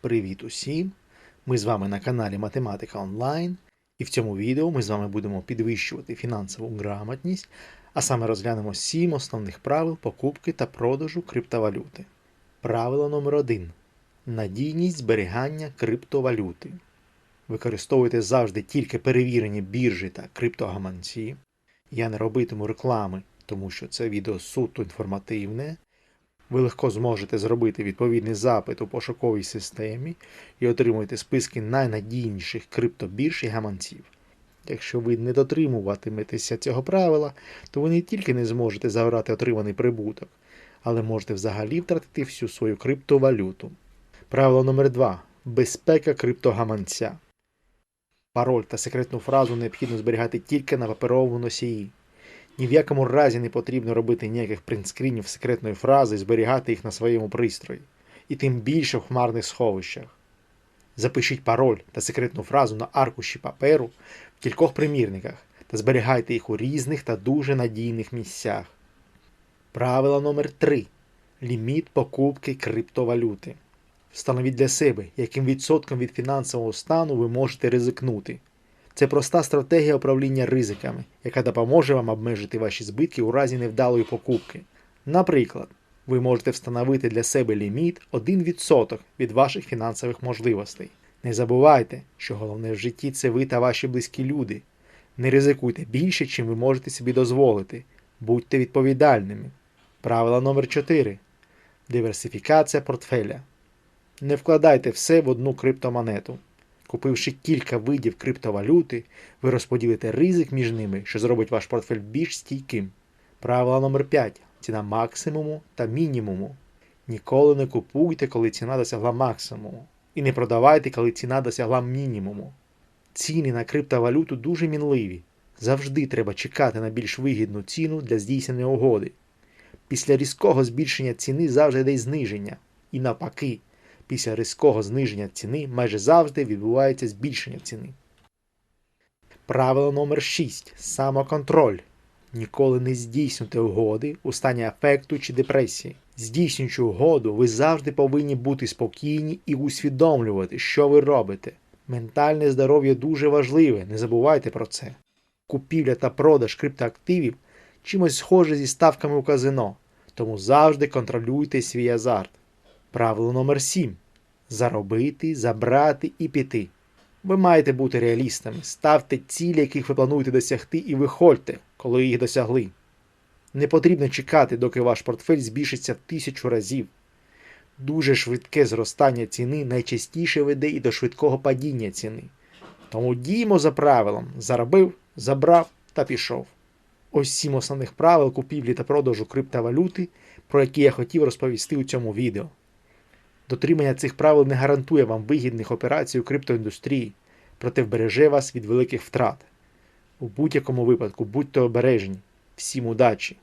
Привіт усім! Ми з вами на каналі Математика Онлайн, і в цьому відео ми з вами будемо підвищувати фінансову грамотність, а саме розглянемо 7 основних правил покупки та продажу криптовалюти. Правило номер 1 Надійність зберігання криптовалюти. Використовуйте завжди тільки перевірені біржі та криптогаманці. Я не робитиму реклами, тому що це відео суто інформативне. Ви легко зможете зробити відповідний запит у пошуковій системі і отримуєте списки найнадійніших криптобірж і гаманців. Якщо ви не дотримуватиметеся цього правила, то ви не тільки не зможете забрати отриманий прибуток, але можете взагалі втратити всю свою криптовалюту. Правило номер 2 Безпека криптогаманця. Пароль та секретну фразу необхідно зберігати тільки на паперовому носії. Ні в якому разі не потрібно робити ніяких принтскрінів секретної фрази і зберігати їх на своєму пристрої, і тим більше в хмарних сховищах. Запишіть пароль та секретну фразу на аркуші паперу в кількох примірниках та зберігайте їх у різних та дуже надійних місцях. Правило номер 3 Ліміт покупки криптовалюти. Встановіть для себе, яким відсотком від фінансового стану ви можете ризикнути. Це проста стратегія управління ризиками, яка допоможе вам обмежити ваші збитки у разі невдалої покупки. Наприклад, ви можете встановити для себе ліміт 1% від ваших фінансових можливостей. Не забувайте, що головне в житті це ви та ваші близькі люди. Не ризикуйте більше, чим ви можете собі дозволити. Будьте відповідальними. Правило номер 4 Диверсифікація портфеля. Не вкладайте все в одну криптомонету. Купивши кілька видів криптовалюти, ви розподілите ризик між ними, що зробить ваш портфель більш стійким. Правило номер 5 Ціна максимуму та мінімуму. Ніколи не купуйте, коли ціна досягла максимуму. І не продавайте, коли ціна досягла мінімуму. Ціни на криптовалюту дуже мінливі. Завжди треба чекати на більш вигідну ціну для здійснення угоди. Після різкого збільшення ціни завжди йде зниження. І навпаки, після різкого зниження ціни майже завжди відбувається збільшення ціни. Правило номер 6 Самоконтроль. Ніколи не здійснюйте угоди у стані афекту чи депресії. Здійснюючи угоду, ви завжди повинні бути спокійні і усвідомлювати, що ви робите. Ментальне здоров'я дуже важливе, не забувайте про це. Купівля та продаж криптоактивів чимось схоже зі ставками у казино, тому завжди контролюйте свій азарт. Правило номер 7 Заробити, забрати і піти. Ви маєте бути реалістами, ставте цілі, яких ви плануєте досягти, і виходьте, коли їх досягли. Не потрібно чекати, доки ваш портфель збільшиться в тисячу разів. Дуже швидке зростання ціни найчастіше веде і до швидкого падіння ціни. Тому діємо за правилом: заробив, забрав та пішов. Ось сім основних правил купівлі та продажу криптовалюти, про які я хотів розповісти у цьому відео. Дотримання цих правил не гарантує вам вигідних операцій у криптоіндустрії, проте вбереже вас від великих втрат. У будь-якому випадку будьте обережні. Всім удачі!